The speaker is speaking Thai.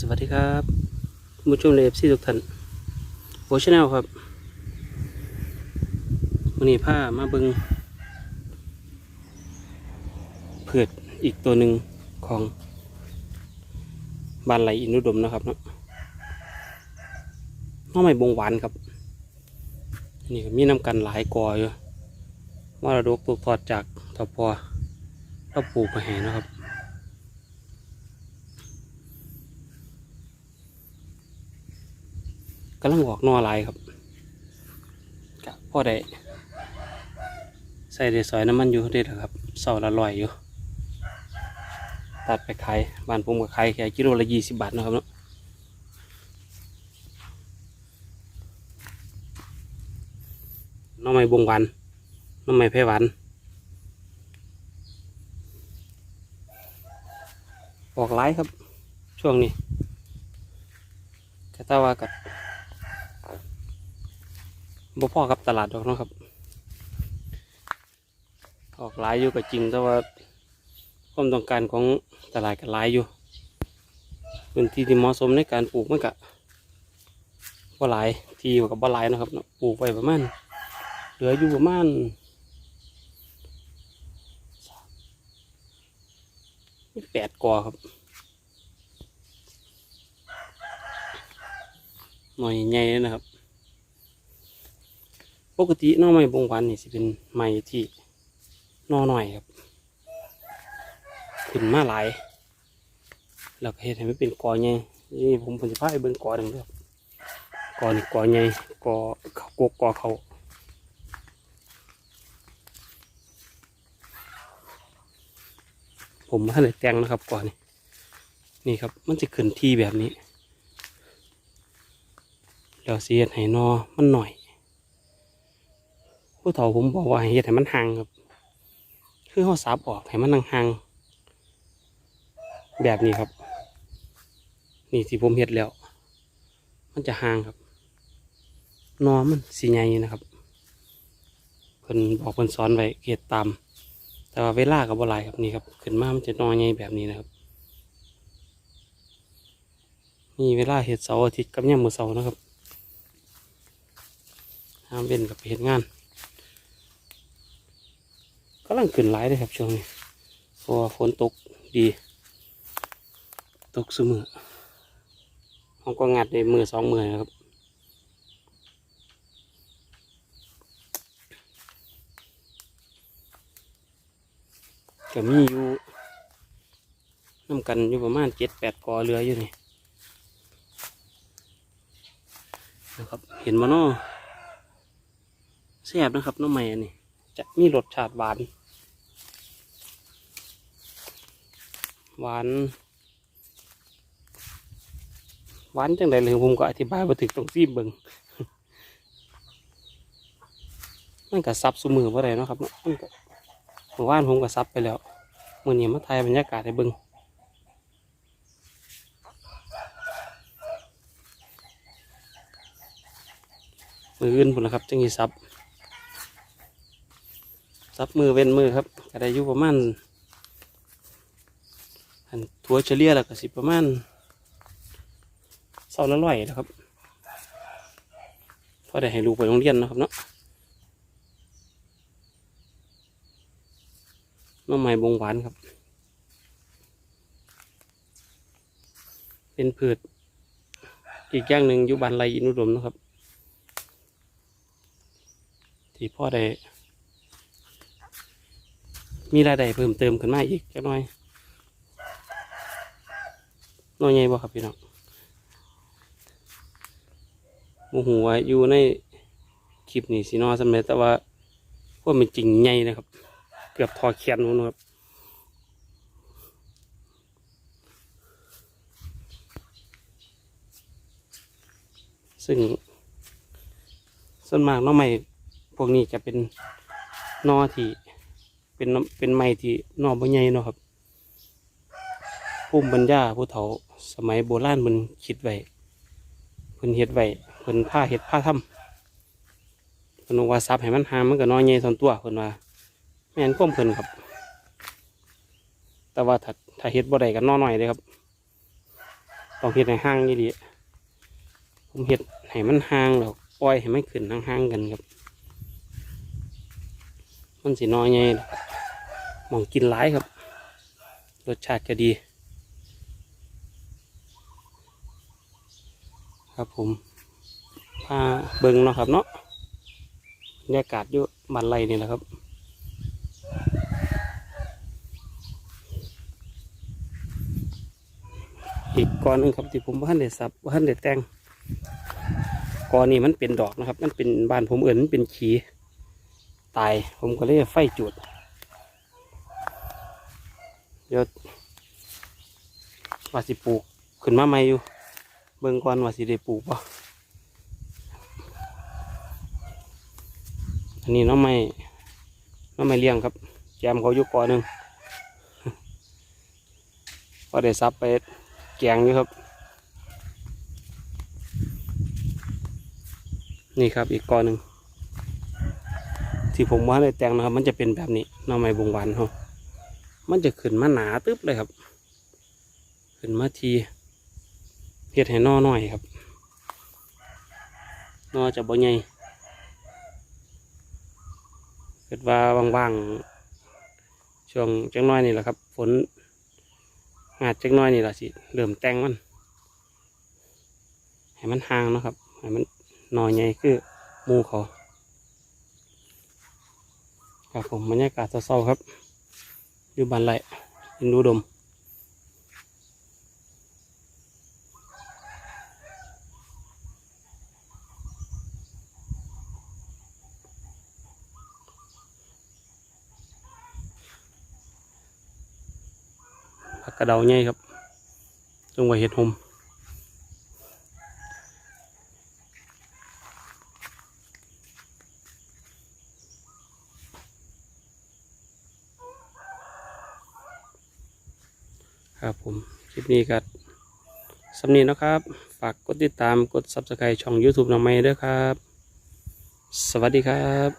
สวัสดีครับคุณผู้ชมเลฟซีทุกท่านโอชแนลครับวันนี้ผ้ามาเบิงเผือดอีกตัวหนึ่งของบานไหลอินุดมนะครับเนาะน้องใหม่บงหวานครับ นี่ก็มีน้ำกันหลายกออยู่มรดกตกทอดจากทพอเราปลูกมาแห่นะครับำลังออกหนอหลายครับกะพ่อได้ใส่ได้ซอยน้ำมันอยู่เด็ดครับเสาละลอยอยู่ ตัดไปขายบ้านผมก็ขายแค่กิโลละยี่สิบบาทนะครับเนาะหน้องไม้บงหวานหน้องไม้แพรหวานออกหลายครับ ช่วงนี้กะตาว่ากัด บ่พอกับตลาดดอกนะครับ ออกหลายอยู่ก็จริงแต่ว่าความต้องการของตลาดก็หลายอยู่พื้นที่ที่เหมาะสมในการปลูกมันก็บ่หลายที่ก็บ่หลายนะครับปลูกไปประมาณเหลืออยู่ประมาณแปดกอครับหน่อยใหญ่เลยนะครับ ปกติน้อไม้บงหวันนี่สิเป็นไม้ที่หนอหน่อยครับขึ้นมาหลายแล้วเฮ็ดให้มันเป็นกอใหญ่นี่ผมผมจะพาไปเบิ่งกอหนึ่งเด้อครับกอนี่กอใหญ่กอกกกอเขาผมมาเลยแต่งนะครับกอนี่นี่ครับ มันจะขึ้นที่แบบนี้แล้วเสียดให้นอมันหน่อย ผู้เฒ่าผมบอกว่าให้เฮ็ดให้มันห่างครับ คือเขาสับออกให้มันห่างๆแบบนี้ครับ นี่ที่ผมเฮ็ดแล้ว มันจะห่างครับนอมันสีใหญ่นะครับเพิ่นบอกเพิ่นสอนไว้เฮ็ดตาม แต่ว่าเวลากับบ่หลายครับนี่ครับ ขึ้นมามันจะนอใหญ่แบบนี้นะครับนี่เวลาเฮ็ดเสาร์อาทิตย์กับยามมื้อเสาร์นะครับห้ามเว้นกับเฮ็ดงาน กำลังขึ้นหลายเลยครับช่วงนี้เพราะฝนตกดี ตกเสมอผมก็งัดในมือสองมือครับก็มีอยู่น้ำกันอยู่ประมาณเจ็ดแปดกอเรืออยู่นี่นะครับ เห็นมาเนาะแซ่บนะครับน้องใหม่อันนี้ จะมีรสชาติหวาน หวาน หวานจังใดเลยผมก็อธิบายมาถึงตรงซีมเบิงมันก็ซับสุมือว่าไรเนาะครับนาะมันก็เมื่อวานผมก็ซับไปแล้วมื่อนี้มาถ่ายบรรยากาศให้เบิงมืออื่นพุ่นะครับจังยีซับ ซับมือเว้นมือครับก็ได้อยู่ประมาณอันทัวเฉลี่ยแล้วก็สิประมาณเศร้าละร้อยนะครับพอได้ให้ลูกไปโรงเรียนนะครับเนาะน้องใหม่บงหวานครับ เป็นพืชอีกอย่างหนึ่งอยู่บานไรอินุดมนะครับ ที่พ่อได้ มีรายได้เพิ่มเติมขึ้นมาอีกจักหน่อยน้อยใหญ่บ่ครับพี่น้องโมโหว่าอยู่ในคลิปนี้สินอสำเร็จแต่ว่าพวกมันจริงใหญ่นะครับ เกือบทอแขนนู้นครับซึ่งส่วนมากน้องใหม่พวกนี้จะเป็นนอที่ เป็นเป็นไม้ที่นอกบ่ใหญ่เนาะครับภูมิปัญญาผู้เฒ่าสมัยโบราณมันคิดไว้เพิ่นเฮ็ดไว้เพิ่นผ้าเฮ็ดผ้าทำเพิ่นบอว่าซับให้มันหางมันก็น้อยใหญ่ส่วนตัวเพิ่นว่าแม่นความเพิ่นครับ แต่ว่าถ้าถ้าเฮ็ดบ่ได้ก็น้อน้อยเลยครับต้องเห็ดให้ห่างยี่ดีผมเห็ดให้มันห่างแล้วปล่อยให้มันขึ้นห่างๆกันครับ มันสีน้อยไงมองกินหลายครับ รสชาติจะดี ครับผมพาเบิงเนาะครับเนาะบรรยากาศอยู่บ้านไรนี่แหละครับอีกก้อนนึงครับที่ผมว่าท่านเด็ดสับว่าท่านเด็ดแตงก้อนนี้มันเป็นดอกนะครับ มันเป็นบานผมเอิญมันเป็นขี ตาย ผมก็เลยไฟจุด เดี๋ยวว่าสิปลูกขึ้นมาใหม่อยู่ เบิ่งก่อนว่าสิได้ปลูกป่ะอันนี้น้องไม้หน้องไม้เลี้ยงครับ แจมเขาอยู่ก่อนหนึ่งพอได้ซับไปแกงอยู่ครับ นี่ครับอีกก้อนหนึ่ง ที่ผมว่าในแตงนะครับ มันจะเป็นแบบนี้หน้องไม้บงหวานเขามันจะขึ้นมาหนาตึ๊บเลยครับ ขึ้นมาทีเฮ็ดให้หนอหน่อยครับนอจะบ่ใหญ่เกิดว่าว่างๆช่วงจังน้อยนี่แหละครับ ฝนงาดจังน้อยนี่แหละสิเริ่มแตงมันให้มันห่างนะครับให้มันหนอยใหญ่คือมูเขา ครับผมบรรยากาศเศร้าๆครับ อยู่บ้านไรอินดูดมผักกระเดาใหญ่ครับจงไว้เห็ดหม ครับผมคลิปนี้ก็สำนีนะครับ ฝากกดติดตามกด subscribe ช่อง YouTube น้องไม้ด้วยครับ สวัสดีครับ